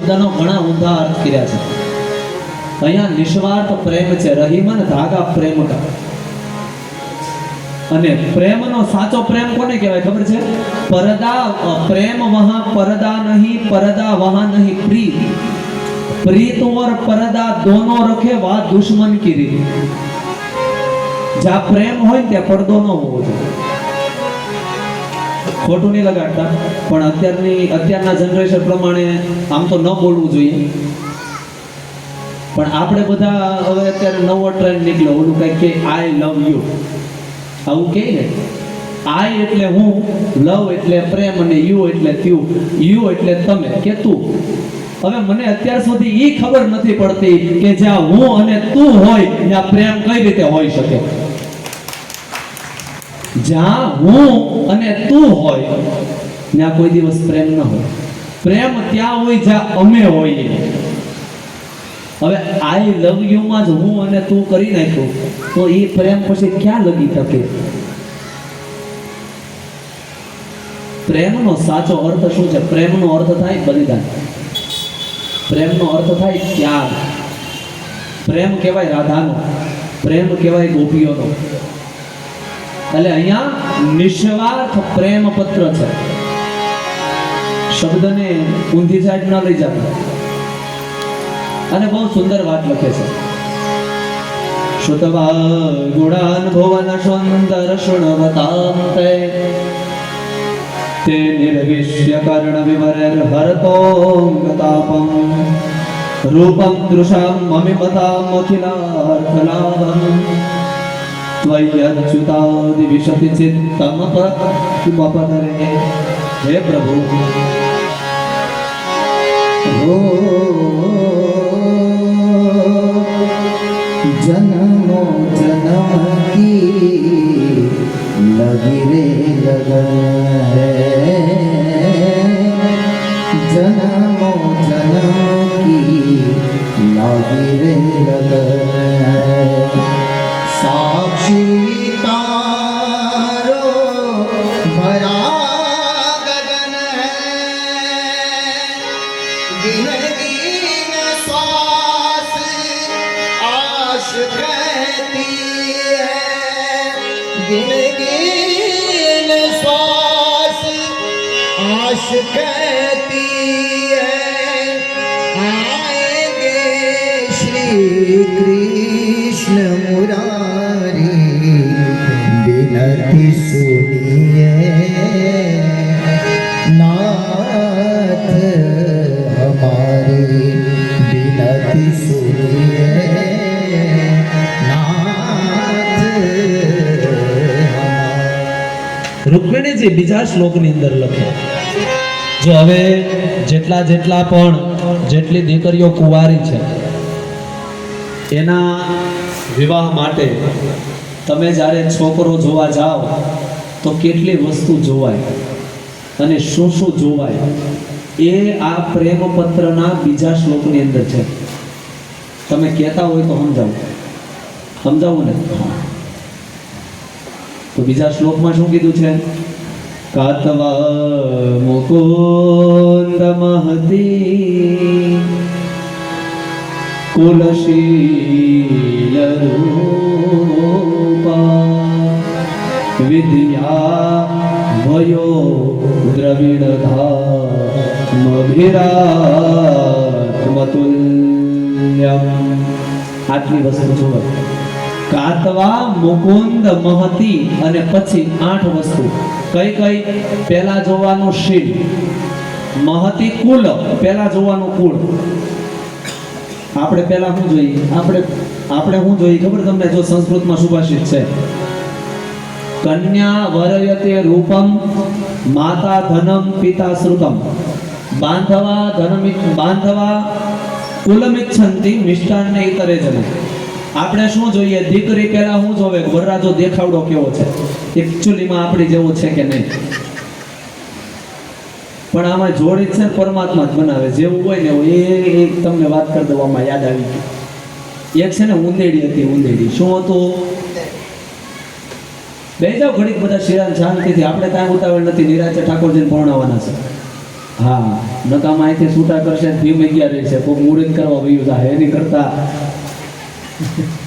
શબ્દનો ઘણા ઊંધા અર્થ કર્યા છે. અહીંયા નિસ્વાર્થ પ્રેમ છે રહીમન ધાગા પ્રેમ અને પ્રેમનો સાચો પ્રેમ કોને કહેવાય ખબર છે? પરદા પ્રેમ વહા, પરદા નહીં, પરદા વહા નહીં, પ્રીત. પ્રીત ઓર પરદા દોનો રખે વા દુશ્મન કી રીત જ્યાં પ્રેમ હોય ત્યાં પડદો ન હોવો જોઈએ. ખોટું નહીં લગાડતા, પણ અત્યારની, અત્યારના જનરેશન પ્રમાણે આમ તો ન બોલવું જોઈએ. પણ આપણે બધા હવે અત્યારે નવો ટ્રેન્ડ નીકળ્યો, ઓલું કંઈક કે આઈ લવ યુ આવું કહે ને? આઈ એટલે હું લવ એટલે પ્રેમ અને યુ એટલે ત્યુ યુ એટલે તમે, કે તું. હવે મને અત્યાર સુધી એ ખબર નથી પડતી કે જ્યાં હું અને તું હોય, ત્યાં પ્રેમ કઈ રીતે હોઈ શકે? જ્યાં હું અને તું હોય, ત્યાં કોઈ દિવસ પ્રેમ ન હોય. પ્રેમ ત્યાં હોય જ્યાં અમે હોઈએ. હવે આઈ લવ યુ માં જ હું અને તું કરી નાખ્યું, તો એ પ્રેમ પછી ક્યાં લગી શકે? પ્રેમનો સાચો અર્થ શું છે? પ્રેમનો અર્થ થાય બલિદાન. પ્રેમનો અર્થ થાય ત્યાગ. પ્રેમ કહેવાય રાધાનો. પ્રેમ કહેવાય ગોપીઓનો. એટલે અહીંયા નિસ્વાર્થ પ્રેમ પત્ર છે. શબ્દને ઊંધી સાઈડ ન લઈ જતા અને બહુ સુંદર વાત લખે છે. શ્રુતવા ગુણાન ભુવન સુંદર શુણવતાંતે તે નિર્વિશ્ય કર્ણ વિવરેર હરતોંગતાપમ. રૂપમ દૃશામ મમિમતામ અખિલાર્થલાભમ ત્વયચ્યુતાદિ વિશતિ ચિત્તમ પ્રત્યુપપદરે હે પ્રભુ જનમો જનમ કી લગી રે લગન હે જનમો જનમ કી લગી રે લગન आश कहती है आएंगे श्री कृष्ण मुरारी बिनती सुनिए नाथ हमारी बिनती सुनिए नाथ રૂકમિણીજી બીજા શ્લોકની અંદર લખે જો હવે જેટલા જેટલા પણ જેટલી દીકરીઓ કુંવારી છે, એના વિવાહ માટે તમે જ્યારે છોકરો જોવા જાઓ, તો કેટલી વસ્તુ જોવાય અને શું શું જોવાય, એ આ પ્રેમપત્રના બીજા શ્લોકની અંદર છે. તમે કહેતા હોય તો સમજાવો. સમજાવું ને? તો બીજા શ્લોકમાં શું કીધું છે? કાતવા મુકુંદ મહતી કુલશીલ રૂપા વિદ્યા ભયો દ્રવિડ ધામભિરાત્મતુલ્યમ આટલી વસ્તુ જોવે કાતવા મુકુંદ મહતી અને પછી આઠ વસ્તુ. કઈ કઈ? પહેલા જોવાનું શીલ મહતી કુલ, પહેલા જોવાનું કુળ. આપણે પહેલા શું જોઈએ? આપણે આપણે શું જોઈએ? ખબર તમને જો સંસ્કૃતમાં સુભાષિત છે. કન્યા વરયતે રૂપમ, માતા ધનમ, પિતા શ્રુતમ. બાંધવા ધનમ બાંધવા કુલમિચ્છંતિ, મિષ્ટાન્ને ઇતરે જન આપણે શું જોઈએ? દીકરી પહેલા હું જોવે વરરાજો દેખાવડો કેવો છે? એકચ્યુઅલીમાં આપણી જેવો છે કે નહીં? પણ આમાં જોડી છે પરમાત્મા જ બનાવે. જેવું હોય ને એ તમને વાત કરી દેવામાં યાદ આવી ગઈ એક છે ને ઉંદેડી હતી ઉંદેડી શું હતું? બે જાવ ઘડીક બધા શિરાન શાંતિથી. આપણે કાંઈ ઉતાવળ નથી. નિરાચે ઠાકોરજીને પરણાવવાના છે. હા નકામાં અહીંથી છૂટા કરશે ભીમ અગિયાર રહેશે કોઈ મુહૂર્ત કરવા વયું જાય એની કરતા Thank you.